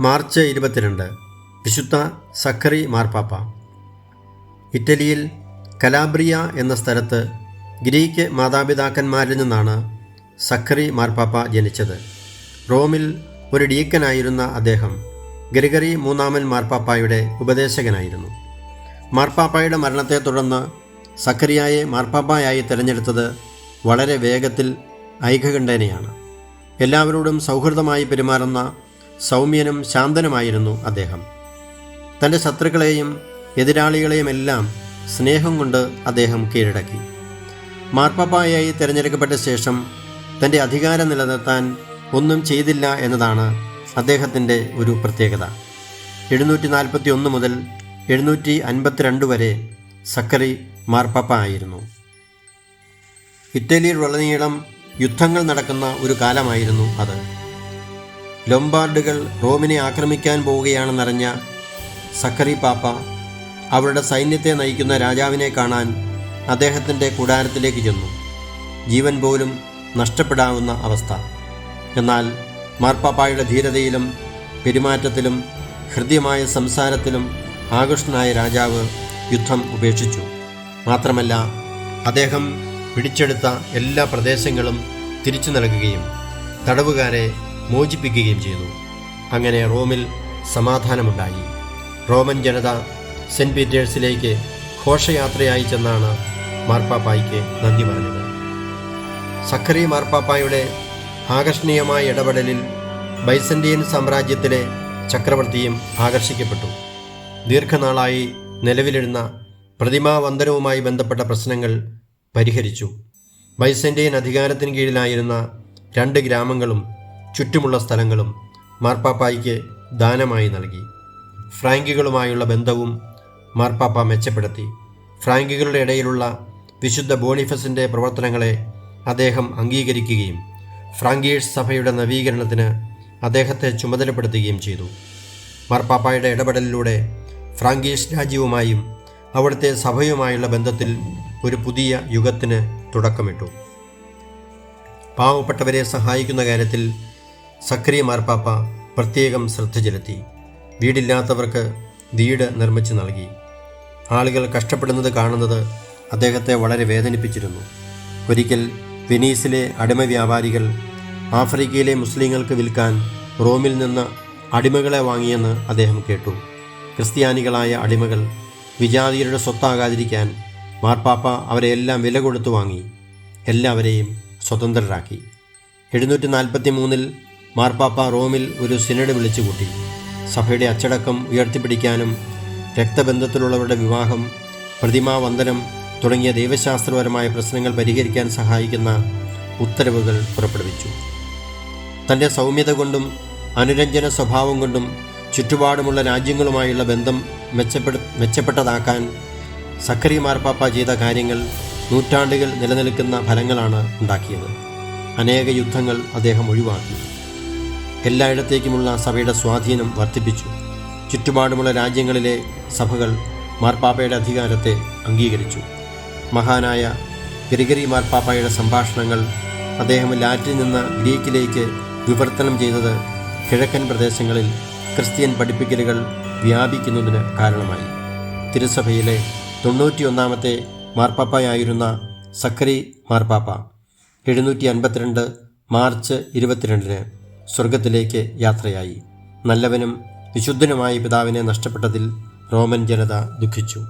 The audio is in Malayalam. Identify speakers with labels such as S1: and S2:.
S1: മാർച്ച് ഇരുപത്തിരണ്ട്. വിശുദ്ധ സക്കറി മാർപ്പാപ്പ. ഇറ്റലിയിൽ കലാബ്രിയ എന്ന സ്ഥലത്ത് ഗ്രീക്ക് മാതാപിതാക്കന്മാരിൽ നിന്നാണ് സക്കറി മാർപ്പാപ്പ ജനിച്ചത്. റോമിൽ ഒരു ഡീക്കനായിരുന്ന അദ്ദേഹം ഗ്രിഗറി മൂന്നാമൻ മാർപ്പാപ്പായുടെ ഉപദേശകനായിരുന്നു. മാർപ്പാപ്പായുടെ മരണത്തെ തുടർന്ന് സക്കറിയായെ മാർപ്പാപ്പായായി തിരഞ്ഞെടുത്തത് വളരെ വേഗത്തിൽ ഐകകണ്ഠേനയാണ് എല്ലാവരോടും സൗഹൃദമായി പെരുമാറുന്ന സൗമ്യനും ശാന്തനുമായിരുന്നു അദ്ദേഹം. തന്റെ ശത്രുക്കളെയും എതിരാളികളെയുമെല്ലാം സ്നേഹം കൊണ്ട് അദ്ദേഹം കീഴടക്കി. മാർപ്പാപ്പായായി തിരഞ്ഞെടുക്കപ്പെട്ട ശേഷം തന്റെ അധികാരം നിലനിർത്താൻ ഒന്നും ചെയ്തില്ല എന്നതാണ് അദ്ദേഹത്തിന്റെ ഒരു പ്രത്യേകത. എഴുന്നൂറ്റി നാൽപ്പത്തി ഒന്ന് മുതൽ എഴുന്നൂറ്റി അൻപത്തിരണ്ട് വരെ സക്കറി മാർപ്പാപ്പ ആയിരുന്നു. ഇറ്റലിയിലുടനീളം യുദ്ധങ്ങൾ നടക്കുന്ന ഒരു കാലമായിരുന്നു അത്. ലൊംബാർഡുകൾ റോമിനെ ആക്രമിക്കാൻ പോവുകയാണെന്നറിഞ്ഞ സക്കറി പാപ്പ അവരുടെ സൈന്യത്തെ നയിക്കുന്ന രാജാവിനെ കാണാൻ അദ്ദേഹത്തിന്റെ കൂടാരത്തിലേക്ക് ചെന്നു. ജീവൻ പോലും നഷ്ടപ്പെടാവുന്ന അവസ്ഥ. എന്നാൽ മാർപ്പാപ്പായുടെ ധീരതയിലും പെരുമാറ്റത്തിലും ഹൃദ്യമായ സംസാരത്തിലും ആകൃഷ്ടനായ രാജാവ് യുദ്ധം ഉപേക്ഷിച്ചു. മാത്രമല്ല അദ്ദേഹം പിടിച്ചെടുത്ത എല്ലാ പ്രദേശങ്ങളും തിരിച്ചു നൽകുകയും തടവുകാരെ മോചിപ്പിക്കുകയും ചെയ്തു. അങ്ങനെ റോമിൽ സമാധാനമുണ്ടായി. റോമൻ ജനത സെന്റ് പീറ്റേഴ്സിലേക്ക് ഘോഷയാത്രയായി ചെന്നാണ് മാർപ്പാപ്പായ്ക്ക് നന്ദി പറഞ്ഞത്. സഖറി മാർപ്പാപ്പായുടെ ആകർഷണീയമായ ഇടപെടലിൽ ബൈസന്റിയൻ സാമ്രാജ്യത്തിലെ ചക്രവർത്തിയും ആകർഷിക്കപ്പെട്ടു. ദീർഘനാളായി നിലവിലിരുന്ന പ്രതിമാവന്ദനവുമായി ബന്ധപ്പെട്ട പ്രശ്നങ്ങൾ പരിഹരിച്ചു. ബൈസന്റിയൻ അധികാരത്തിന് കീഴിലായിരുന്ന രണ്ട് ഗ്രാമങ്ങളും ചുറ്റുമുള്ള സ്ഥലങ്ങളും മാർപ്പാപ്പായ്ക്ക് ദാനമായി നൽകി. ഫ്രാങ്കുകളുമായുള്ള ബന്ധവും മാർപ്പാപ്പ മെച്ചപ്പെടുത്തി. ഫ്രാങ്കുകളുടെ ഇടയിലുള്ള വിശുദ്ധ ബോണിഫസിന്റെ പ്രവർത്തനങ്ങളെ അദ്ദേഹം അംഗീകരിക്കുകയും ഫ്രാങ്കീഷ് സഭയുടെ നവീകരണത്തിന് അദ്ദേഹത്തെ ചുമതലപ്പെടുത്തുകയും ചെയ്തു. മാർപ്പാപ്പായുടെ ഇടപെടലിലൂടെ ഫ്രാങ്കീഷ് രാജ്യവുമായും അവിടുത്തെ സഭയുമായുള്ള ബന്ധത്തിൽ ഒരു പുതിയ യുഗത്തിന് തുടക്കമിട്ടു. പാവപ്പെട്ടവരെ സഹായിക്കുന്ന കാര്യത്തിൽ സക്രിയ മാർപ്പാപ്പ പ്രത്യേകം ശ്രദ്ധ ചെലുത്തി. വീടില്ലാത്തവർക്ക് വീട് നിർമ്മിച്ചു നൽകി. ആളുകൾ കഷ്ടപ്പെടുന്നത് കാണുന്നത് അദ്ദേഹത്തെ വളരെ വേദനിപ്പിച്ചിരുന്നു. ഒരിക്കൽ വെനീസിലെ അടിമ വ്യാപാരികൾ ആഫ്രിക്കയിലെ മുസ്ലിങ്ങൾക്ക് വിൽക്കാൻ റോമിൽ നിന്ന് അടിമകളെ വാങ്ങിയെന്ന് അദ്ദേഹം കേട്ടു. ക്രിസ്ത്യാനികളായ അടിമകൾ വിജാതിയരുടെ സ്വത്താകാതിരിക്കാൻ മാർപ്പാപ്പ അവരെയെല്ലാം വില കൊടുത്തു വാങ്ങി. എല്ലാവരെയും സ്വതന്ത്രരാക്കി. എഴുന്നൂറ്റി നാൽപ്പത്തി മൂന്നിൽ മാർപ്പാപ്പ റോമിൽ ഒരു സിനഡ് വിളിച്ചുകൂട്ടി. സഭയുടെ അച്ചടക്കം ഉയർത്തിപ്പിടിക്കാനും രക്തബന്ധത്തിലുള്ളവരുടെ വിവാഹം പ്രതിമാവന്ദനം തുടങ്ങിയ ദൈവശാസ്ത്രപരമായ പ്രശ്നങ്ങൾ പരിഹരിക്കാൻ സഹായിക്കുന്ന ഉത്തരവുകൾ പുറപ്പെടുവിച്ചു. തന്റെ സൗമ്യത കൊണ്ടും അനുരഞ്ജന സ്വഭാവം കൊണ്ടും ചുറ്റുപാടുമുള്ള രാജ്യങ്ങളുമായുള്ള ബന്ധം മെച്ചപ്പെടു മെച്ചപ്പെട്ടതാക്കാൻ സക്കറി മാർപ്പാപ്പ ചെയ്ത കാര്യങ്ങൾ നൂറ്റാണ്ടുകൾ നിലനിൽക്കുന്ന ഫലങ്ങളാണ് ഉണ്ടാക്കിയത്. അനേക യുദ്ധങ്ങൾ അദ്ദേഹം ഒഴിവാക്കി. എല്ലായിടത്തേക്കുമുള്ള സഭയുടെ സ്വാധീനം വർദ്ധിപ്പിച്ചു. ചുറ്റുപാടുമുള്ള രാജ്യങ്ങളിലെ സഭകൾ മാർപ്പാപ്പയുടെ അധികാരത്തെ അംഗീകരിച്ചു. മഹാനായ ഗ്രിഗറി മാർപ്പാപ്പയുടെ സംഭാഷണങ്ങൾ അദ്ദേഹം ലാറ്റിൽ നിന്ന് ഗ്രീക്കിലേക്ക് വിവർത്തനം ചെയ്തത് കിഴക്കൻ പ്രദേശങ്ങളിൽ ക്രിസ്ത്യൻ പഠിപ്പിക്കലുകൾ വ്യാപിക്കുന്നതിന് കാരണമായി. തിരുസഭയിലെ തൊണ്ണൂറ്റിയൊന്നാമത്തെ മാർപ്പാപ്പയായിരുന്ന സക്കറി മാർപ്പാപ്പ എഴുന്നൂറ്റി അൻപത്തിരണ്ട് മാർച്ച് ഇരുപത്തിരണ്ടിന് സ്വർഗത്തിലേക്ക് യാത്രയായി. നല്ലവനും വിശുദ്ധനുമായി പിതാവിനെ നഷ്ടപ്പെട്ടതിൽ റോമൻ ജനത ദുഃഖിച്ചു.